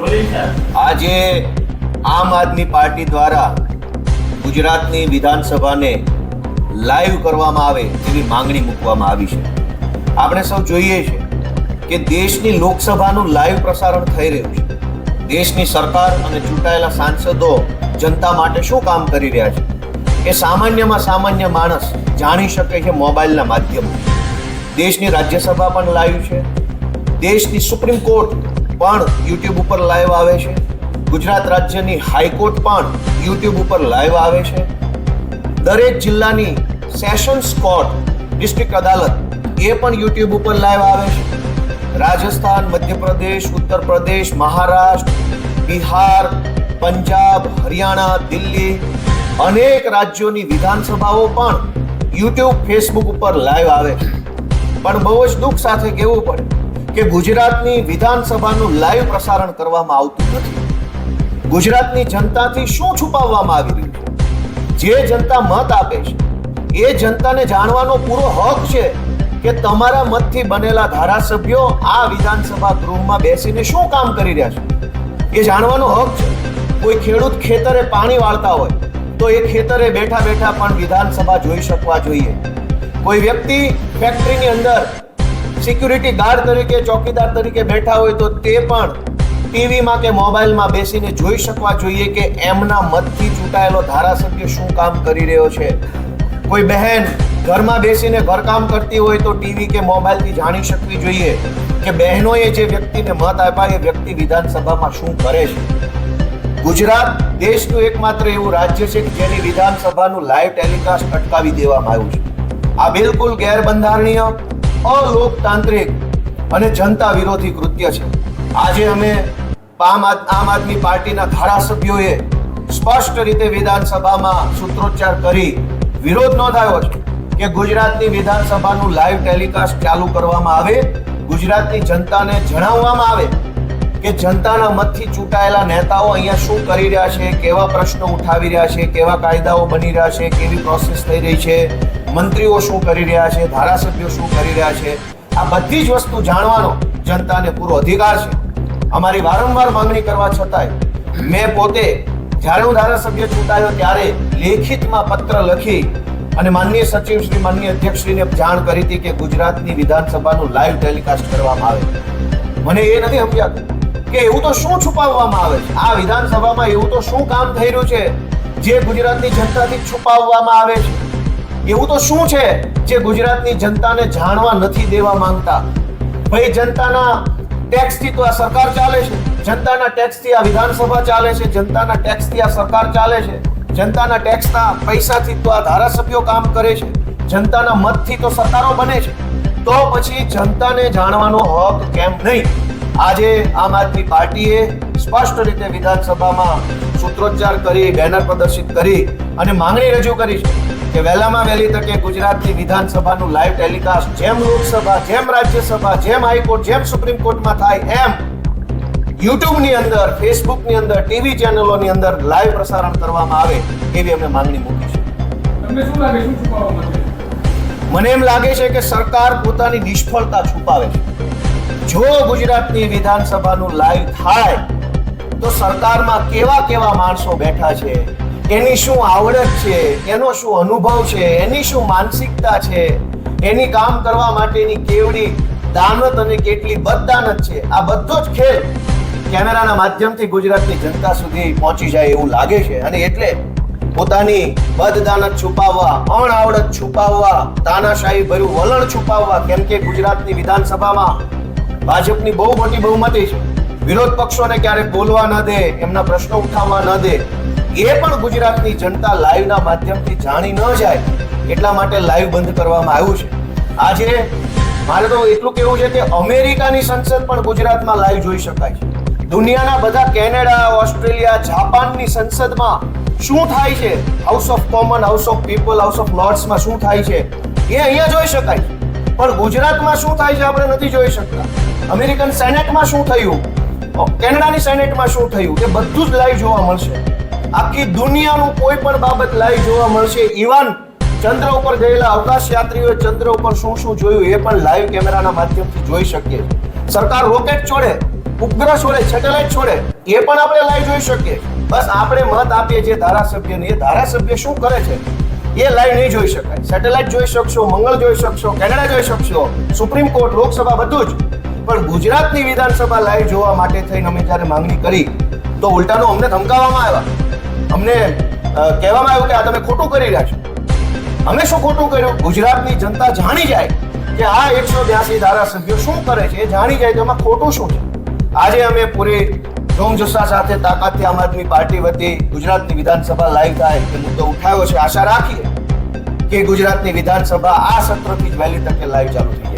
આજે આમ આદમી પાર્ટી દ્વારા ગુજરાતની વિધાનસભાને લાઈવ કરવામાં આવે તેવી માંગણી મૂકવામાં આવી છે. આપણે સૌ જોઈએ છે કે દેશની લોકસભાનું લાઈવ પ્રસારણ થઈ રહ્યું છે. દેશની સરકાર અને ચૂંટાયેલા સાંસદો જનતા માટે શું કામ કરી રહ્યા છે? એ સામાન્યમાં સામાન્ય માણસ જાણી શકે છે મોબાઈલના માધ્યમથી. દેશની રાજ્યસભા પણ લાઈવ છે. દેશની સુપ્રીમ કોર્ટ પણ યુટ્યુબ ઉપર લાઈવ આવે છે. ગુજરાત રાજ્યની હાઈકોર્ટ પણ યુટ્યુબ ઉપર લાઈવ આવે છે. દરેક જિલ્લાની સેશન્સ કોર્ટ ડિસ્ટ્રિક્ટ અદાલત એ પણ યુટ્યુબ ઉપર લાઈવ આવે છે. રાજસ્થાન, મધ્યપ્રદેશ ઉત્તર પ્રદેશ મહારાષ્ટ્ર, બિહાર, પંજાબ, હરિયાણા, દિલ્હી અનેક રાજ્યોની વિધાનસભાઓ પણ યુટ્યુબ ફેસબુક ઉપર લાઈવ આવે છે. પણ બહુ જ દુઃખ સાથે કહેવું પડે કે ગુજરાતની વિધાનસભાનું લાઈવ પ્રસારણ કરવામાં આવતું નથી. ગુજરાતની જનતાથી શું છુપાવવામાં આવી રહ્યું છે? જે જનતા મત આપે છે, એ જનતાને જાણવાનો પૂરો હક છે કે તમારા મતથી બનેલા ધારાસભ્યો આ વિધાનસભા ગૃહમાં બેસીને શું કામ કરી રહ્યા છે? એ જાણવાનો હક છે. કોઈ ખેડૂત ખેતરે પાણી વાળતા હોય, તો એ ખેતરે બેઠા બેઠા પણ વિધાનસભા જોઈ શકવા જોઈએ. કોઈ વ્યક્તિ ફેક્ટરીની અંદર સિક્યુરિટી ગાર્ડ તરીકે, ચોકીદાર તરીકે બેઠા હોય તો તે પણ ટીવીમાં કે મોબાઈલમાં બેસીને જોઈ શકવા જોઈએ કે એમના મતથી ચૂંટાયેલો ધારાસભ્ય શું કામ કરી રહ્યો છે. કોઈ બહેન ઘરમાં બેસીને ઘરકામ કરતી હોય તો ટીવી કે મોબાઈલથી જાણી શકવી જોઈએ કે બહેનોએ જે વ્યક્તિને મત આપ્યા એ વ્યક્તિ વિધાનસભામાં શું કરે છે. ગુજરાત દેશનું એકમાત્ર એવું રાજ્ય છે કે જેની વિધાનસભાનું લાઈવ ટેલિકાસ્ટ અટકાવી દેવામાં આવ્યું છે. આ બિલકુલ ગેરબંધારણીય અલોકતાંત્રિક અને જનતા વિરોધી કૃત્ય છે. આજે અમે આમ આદ- આમ આદમી પાર્ટીના ધારાસભ્યોએ સ્પષ્ટ રીતે વિધાનસભામાં સૂત્રોચ્ચાર કરી વિરોધ નોંધાયો છે કે ગુજરાતની વિધાનસભાનું લાઈવ ટેલિકાસ્ટ ચાલુ કરવામાં આવે, ગુજરાતની જનતાને જણાવવામાં આવે કે જનતાના મતથી ચૂંટાયેલા નેતાઓ અહીંયા શું કરી રહ્યા છે, કેવા પ્રશ્નો ઉઠાવી રહ્યા છે, કેવા કાયદાઓ બની રહ્યા છે, કેવી પ્રોસેસ થઈ રહી છે મંત્રીઓ શું કરી રહ્યા છે, ધારાસભ્યો શું કરી રહ્યા છે, આ બધી જ વસ્તુ જાણવાનો જનતાને પૂરો અધિકાર છે. અમારી વારંવાર માંગણી કરવા છતાંય મેં પોતે જ્યારે હું ધારાસભ્ય ચૂંટાયો ત્યારે લેખિતમાં પત્ર લખી અને માનનીય સચિવ શ્રી, માનનીય અધ્યક્ષશ્રીને જાણ કરી હતી કે ગુજરાતની વિધાનસભાનું લાઈવ ટેલિકાસ્ટ કરવામાં આવે મને એ નથી સમજાતું કે એવું તો શું છુપાવવામાં આવે છે? આ વિધાનસભામાં એવું તો શું કામ થઈ રહ્યું છે જે ગુજરાતની જનતાથી છુપાવવામાં આવે છે? એવું તો શું છે જે ગુજરાતની જનતાને જાણવા નથી દેવા માંગતા? ભાઈ જનતાના ટેક્સથી તો આ સરકાર ચાલે છે. જનતાના ટેક્સથી આ વિધાનસભા ચાલે છે. જનતાના ટેક્સથી આ સરકાર ચાલે છે. જનતાના ટેક્સના પૈસાથી તો આ ધારાસભ્યો કામ કરે છે. જનતાના મતથી તો સરકારો બને છે. તો પછી જનતાને જાણવાનો હક કેમ નહીં? આજે આમ આદમી પાર્ટીએ સ્પષ્ટ રીતે વિધાનસભામાં સૂત્રોચ્ચાર કરી, બેનર પ્રદર્શિત કરી અને માંગણી રજૂ કરી છે. કે વહેલામાં વહેલી તકે ગુજરાતની વિધાનસભાનું લાઈવ ટેલિકાસ્ટ જેમ લોકસભા જેમ રાજ્યસભા જેમ હાઈકોર્ટ જેમ સુપ્રીમ કોર્ટમાં થાય એમ યુટ્યુબની અંદર ફેસબુકની અંદર ટીવી ચેનલોની અંદર લાઈવ પ્રસારણ કરવામાં આવે એવી અમે માંગણી મૂકી છે. મને એમ લાગે છે કે સરકાર પોતાની નિષ્ફળતા છુપાવે છે. જો ગુજરાતની વિધાનસભાનું લાઈવ થાય તો સરકારમાં કેવા કેવા માણસો બેઠા છે? એની શું આવડત છે? એનો શું અનુભવ છે? એની શું માનસિકતા છે? એની કામ કરવા માટેની કેવડી દાનત અને કેટલી બદદાનત છે? આ બધો જ ખેલ કેમેરાના માધ્યમથી ગુજરાતની જનતા સુધી પહોંચી જાય એવું લાગે છે. અને એટલે પોતાની બદદાનત છુપાવવા, અણઆવડત છુપાવવા, તાનાશાહી ભર્યું વલણ છુપાવવા કેમ કે ગુજરાતની વિધાનસભામાં ભાજપની બહુ મોટી બહુમતી છે. વિરોધ પક્ષોને ક્યારેક બોલવા ન દે, એમના પ્રશ્નો ઉઠાવવા ન દે. એ પણ ગુજરાતની જનતા લાઈવના માધ્યમથી જાણી ન જાય એટલા માટે લાઈવ બંધ કરવામાં આવ્યું છે. આજે મારે તો એટલું કેવું છે કે અમેરિકાની સંસદ પણ ગુજરાતમાં લાઈવ જોઈ શકાય છે. દુનિયાના બધા કેનેડા, ઓસ્ટ્રેલિયા, જાપાનની સંસદમાં શું થાય છે? House of common house of people house of લોર્ડ્સમાં શું થાય છે? એ અહીંયા જોઈ શકાય પણ ગુજરાતમાં શું થાય છે આપણે નથી જોઈ શકતા. અમેરિકન સેનેટમાં શું થયું? કેનેડાની સેનેટમાં શું થયું? એ બધું જ લાઈવ જોવા મળશે. આખી દુનિયાનું કોઈ પણ બાબત લાઈવ જોવા મળશે. ઇવન ચંદ્ર ઉપર ગયેલા અવકાશ યાત્રીઓએ ચંદ્ર ઉપર શું શું જોયું એ પણ લાઈવ કેમેરાના માધ્યમથી જોઈ શકીએ સરકાર રોકેટ છોડે, ઉપગ્રહ છોડે સેટેલાઇટ છોડે, એ પણ આપણે લાઈવ જોઈ શકીએ. બસ આપણે મત આપીએ જે ધારાસભ્યને. એ ધારાસભ્ય શું કરે છે? એ લાઈવ નહીં જોઈ શકાય. સેટેલાઇટ જોઈ શકશો, મંગળ જોઈ શકશો, કેનેડા જોઈ શકશો સુપ્રીમ કોર્ટ લોકસભા બધું જ. પણ ગુજરાતની વિધાનસભા લાઈવ જોવા માટે થઈને અમે જ્યારે માંગણી કરી, તો ઉલટાનો અમને ધમકાવવામાં આવ્યા. અમને કહેવામાં આવ્યું કે આ તમે ખોટું કરી રહ્યા છો. અમે શું ખોટું કર્યું? ગુજરાતની જનતા જાણી જાય કે આ એકસો બ્યાસી ધારાસભ્યો શું કરે છે, એ જાણી જાય તો એમાં ખોટું શું છે? આજે અમે પૂરી જોમજુસ્સા સાથે તાકાતથી આમ આદમી પાર્ટી વતી ગુજરાતની વિધાનસભા લાઈવ થાય એ મુદ્દો ઉઠાવ્યો છે. આશા રાખીએ કે ગુજરાતની વિધાનસભા આ સત્રથી જ વહેલી તકે લાઈવ ચાલુ થઈ